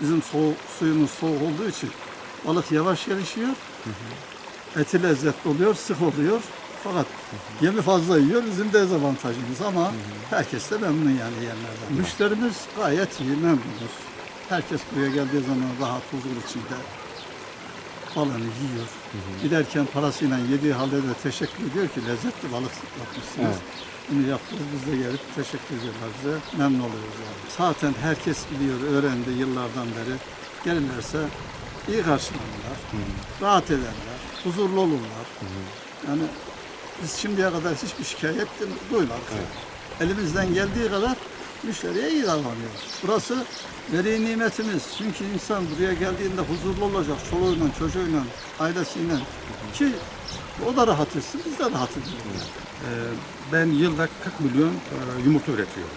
Bizim soğuk, suyumuz soğuk olduğu için balık yavaş gelişiyor. Eti lezzetli oluyor, sık oluyor. Fakat yemi fazla yiyor, bizim dezavantajımız ama herkes de memnun yani yiyenlerden. Müşterimiz gayet iyi, memnunuz. Herkes buraya geldiği zaman rahat, huzur içinde balığını yiyor. Giderken parasıyla yediği halde de teşekkür ediyor ki lezzetli balık yapmışsınız. Bunu yaptınız, biz de gelip teşekkür ediyorlar bize. Memnun oluyoruz yani. Zaten herkes biliyor, öğrendi yıllardan beri. Gelirlerse iyi karşılanırlar, rahat ederler, huzurlu olurlar. Yani biz şimdiye kadar hiçbir şikayet duymadık. Elimizden geldiği kadar müşteriye iyi davranıyoruz. Burası veri nimetimiz. Çünkü insan buraya geldiğinde huzurlu olacak. Çoluğuyla, çocuğuyla, ailesiyle. Ki o da rahat etsin, biz de rahat edelim. Ee, Ben yılda 40 milyon e, yumurta üretiyorum.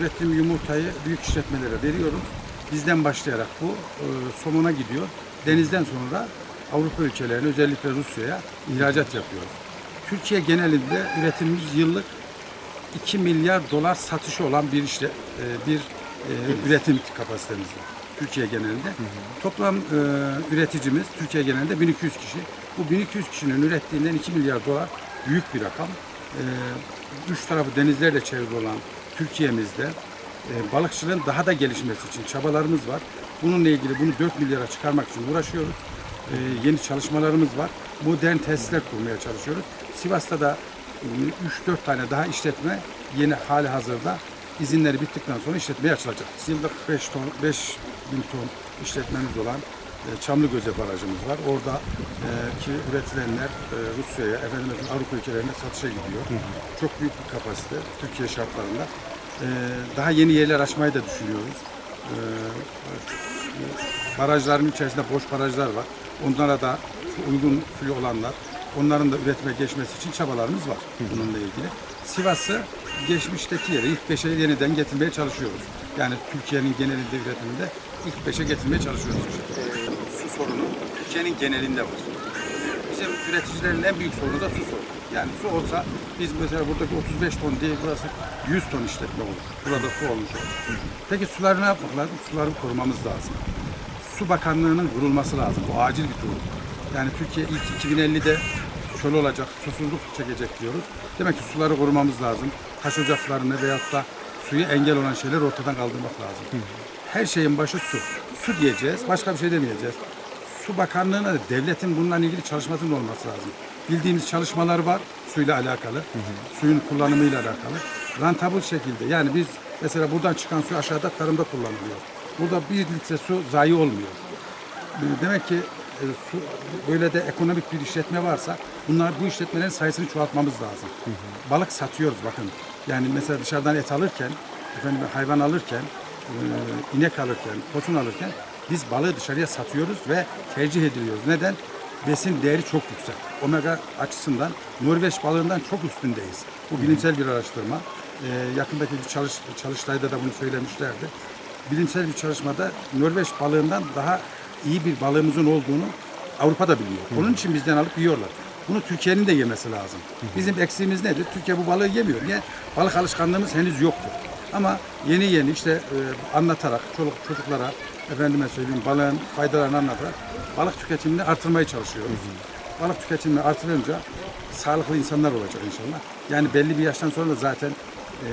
Ürettiğim yumurtayı büyük işletmelere veriyorum. Bizden başlayarak bu e, somona gidiyor. Denizden sonra Avrupa ülkelerine özellikle Rusya'ya ihracat yapıyoruz. Türkiye genelinde üretimimiz yıllık 2 milyar dolar satışı olan bir işte e, bir e, üretim kapasitemiz var. Türkiye genelinde. Toplam e, üreticimiz Türkiye genelinde 1200 kişi. Bu 1200 kişinin ürettiğinden 2 milyar dolar büyük bir rakam. E, üç tarafı denizlerle çevrili olan Türkiye'mizde e, balıkçılığın daha da gelişmesi için çabalarımız var. Bununla ilgili bunu 4 milyara çıkarmak için uğraşıyoruz. E, yeni çalışmalarımız var. Modern tesisler kurmaya çalışıyoruz. Sivas'ta da 3-4 tane daha işletme yeni hali hazırda izinleri bittikten sonra işletmeye açılacak. Yılda 5 ton, 5 bin ton işletmemiz olan e, Çamlıgöze barajımız var. Orada e, ki üretilenler e, Rusya'ya, efendim Avrupa ülkelerine satışa gidiyor. Çok büyük bir kapasite Türkiye şartlarında. E, daha yeni yerler açmayı da düşünüyoruz. E, barajların içerisinde boş barajlar var. Onlara da uygun suyu olanlar, onların da üretime geçmesi için çabalarımız var bununla ilgili. Sivas'ı geçmişteki yere ilk beşe yeniden getirmeye çalışıyoruz. Yani Türkiye'nin genelinde üretiminde ilk beşe getirmeye çalışıyoruz. Ee, su sorunu Türkiye'nin genelinde var. Bizim üreticilerin en büyük sorunu da su sorunu. Yani su olsa biz mesela buradaki 35 ton değil burası 100 ton işletme olur. Burada su olmuş olur. Peki suları ne yapmak lazım? Suları korumamız lazım. Su Bakanlığı'nın kurulması lazım. Bu acil bir durum. Yani Türkiye ilk 2050'de çöl olacak, susuzluk çekecek diyoruz. Demek ki suları korumamız lazım. Taş ocaklarını veyahut da suyu engel olan şeyleri ortadan kaldırmak lazım. Her şeyin başı su. Su diyeceğiz, başka bir şey demeyeceğiz. Su Bakanlığı'na da devletin bununla ilgili çalışmasının olması lazım. Bildiğimiz çalışmalar var suyla alakalı, suyun kullanımıyla alakalı. Rantabıl şekilde yani biz mesela buradan çıkan su aşağıda tarımda kullanılıyor. Burada bir litre su zayi olmuyor. Demek ki böyle de ekonomik bir işletme varsa bunlar bu işletmelerin sayısını çoğaltmamız lazım. Balık satıyoruz bakın. Yani mesela dışarıdan et alırken, efendim hayvan alırken, e, inek alırken, koçun alırken biz balığı dışarıya satıyoruz ve tercih ediliyoruz. Neden? Besin değeri çok yüksek. Omega açısından Norveç balığından çok üstündeyiz. Bu bilimsel bir araştırma. E, yakındaki bir çalış, çalıştayda da bunu söylemişlerdi. Bilimsel bir çalışmada Norveç balığından daha iyi bir balığımızın olduğunu Avrupa'da biliyor. Onun için bizden alıp yiyorlar. Bunu Türkiye'nin de yemesi lazım. Bizim eksiğimiz nedir? Türkiye bu balığı yemiyor. Niye? Balık alışkanlığımız henüz yoktur. Ama yeni yeni işte e, anlatarak çoluk çocuklara efendime söyleyeyim balığın faydalarını anlatarak balık tüketimini artırmaya çalışıyoruz. Balık tüketimini artırınca sağlıklı insanlar olacak inşallah. Yani belli bir yaştan sonra da zaten e,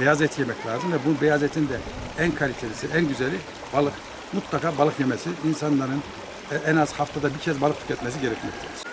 beyaz et yemek lazım ve bu beyaz etin de en kalitelisi, en güzeli balık. Mutlaka balık yemesi, insanların e, en az haftada bir kez balık tüketmesi gerekmektedir.